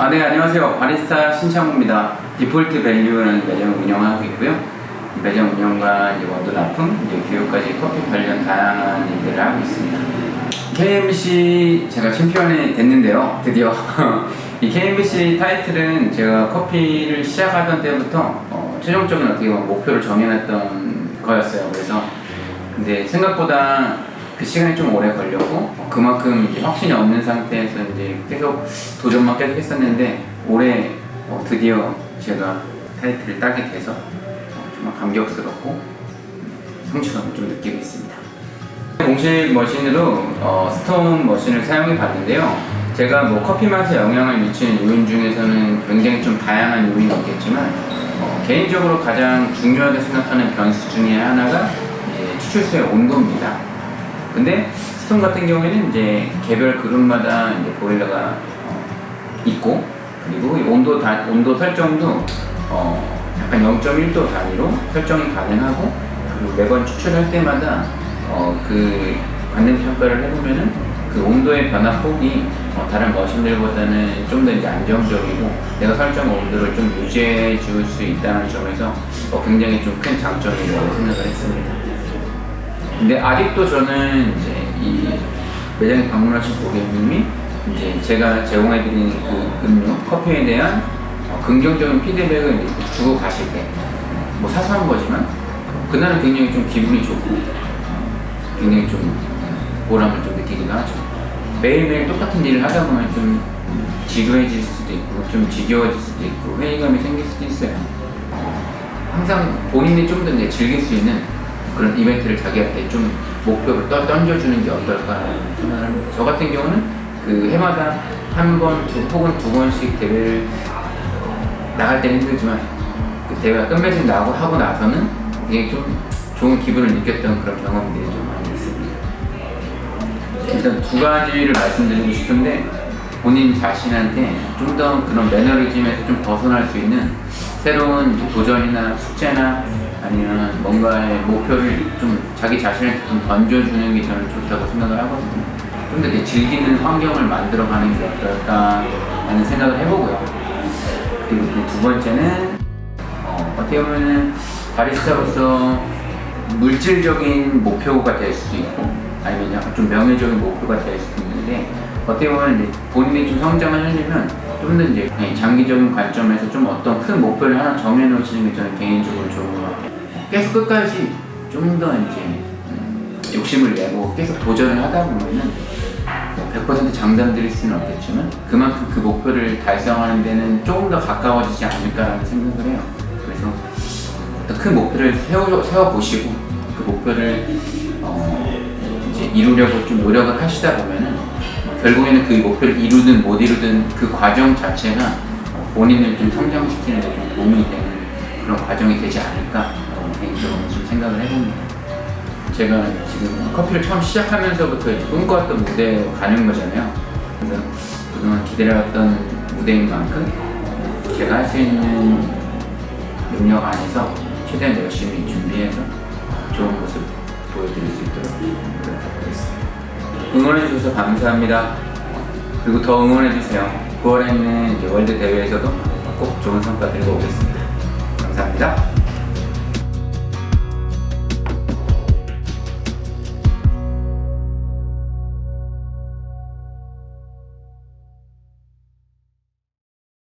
아, 네, 안녕하세요. 바리스타 신창호입니다. 디폴트 밸류라는 매장을 운영하고 있고요. 매장 운영과 이제 원두 납품, 이제 교육까지 커피 관련 다양한 일들을 하고 있습니다. KMBC 제가 챔피언이 됐는데요. 드디어. 이 KMBC 타이틀은 제가 커피를 시작하던 때부터 어, 최종적인 어떻게 보면 목표를 정해놨던 거였어요. 그래서 근데 생각보다 그 시간이 좀 오래 걸렸고 어, 그만큼 이제 확신이 없는 상태에서 이제 계속 도전만 계속 했었는데 올해 어, 드디어 제가 타이틀을 따게 돼서 어, 정말 감격스럽고 음, 성취감을 좀 느끼고 있습니다. 공식 머신으로 어, 스톤 머신을 사용해 봤는데요. 제가 뭐 커피 맛에 영향을 미치는 요인 중에서는 굉장히 좀 다양한 요인이 있겠지만 어, 개인적으로 가장 중요하게 생각하는 변수 중에 하나가 추출수의 온도입니다. 근데 스톤 같은 경우에는 이제 개별 그룹마다 이제 보일러가 어, 있고 그리고 이 온도 다, 온도 설정도 어, 약간 0.1도 단위로 설정이 가능하고 그리고 매번 추출할 때마다 어, 그 관능 평가를 해보면은 그 온도의 변화 폭이 어, 다른 머신들보다는 좀 더 이제 안정적이고 내가 설정 온도를 좀 유지해 줄 수 있다는 점에서 어, 굉장히 좀 큰 장점이라고 생각을 했습니다. 근데 아직도 저는 이제 이 매장에 방문하신 고객님이 이제 제가 제공해드린 그 음료, 커피에 대한 어, 긍정적인 피드백을 주고 가실 때, 뭐 사소한 거지만, 그날은 굉장히 좀 기분이 좋고, 어, 굉장히 좀 보람을 좀 느끼기도 하죠. 매일매일 똑같은 일을 하다 보면 좀 지루해질 수도 있고, 좀 지겨워질 수도 있고, 회의감이 생길 수도 있어요. 항상 본인이 좀 더 이제 즐길 수 있는 그런 이벤트를 자기한테 좀 목표로 떠, 던져주는 게 어떨까 합니다. 저 같은 경우는 그 해마다 한 번, 두, 혹은 두 번씩 대회를 나갈 때는 힘들지만 그 대회가 끝맺음 나고 하고 나서는 되게 좀 좋은 기분을 느꼈던 그런 경험들이 좀 많이 있습니다. 일단 두 가지를 말씀드리고 싶은데 본인 자신한테 좀 더 그런 매너리즘에서 좀 벗어날 수 있는 새로운 도전이나 숙제나 아니면 뭔가의 목표를 좀 자기 자신한테 좀 던져주는 게 저는 좋다고 생각을 하거든요. 좀 더 이렇게 즐기는 환경을 만들어가는 게 어떨까 하는 생각을 해보고요. 그리고 그두 번째는 어, 어떻게 보면은 바리스타로서 물질적인 목표가 될 수도 있고 아니면 약간 좀 명예적인 목표가 될 수도 있는데 어떻게 보면 본인이 좀 성장을 하려면 좀 더 이제 그냥 장기적인 관점에서 좀 어떤 큰 목표를 하나 정해놓으시는 게 저는 개인적으로 좋은 것 같아요. 계속 끝까지 좀 더 이제 음, 욕심을 내고 계속 도전을 하다 보면은 뭐100% 장담 드릴 수는 없겠지만 그만큼 그 목표를 달성하는 데는 조금 더 가까워지지 않을까라는 생각을 해요. 그래서 어떤 큰 목표를 세워, 세워보시고 그 목표를 어, 이제 이루려고 좀 노력을 하시다 보면은 결국에는 그 목표를 이루든 못 이루든 그 과정 자체가 어, 본인을 좀 성장시키는 데 좀 도움이 되는 그런 과정이 되지 않을까라고 개인적으로 좀 생각을 해봅니다. 제가 지금 커피를 처음 시작하면서부터 꿈꿔왔던 무대에 가는 거잖아요. 그래서 그동안 기다려왔던 무대인 만큼 제가 할 수 있는 능력 안에서 최대한 열심히 준비해서 응원해주셔서 감사합니다. 그리고 더 응원해주세요. 9월에 있는 월드 대회에서도 꼭 좋은 성과 들고 오겠습니다. 감사합니다.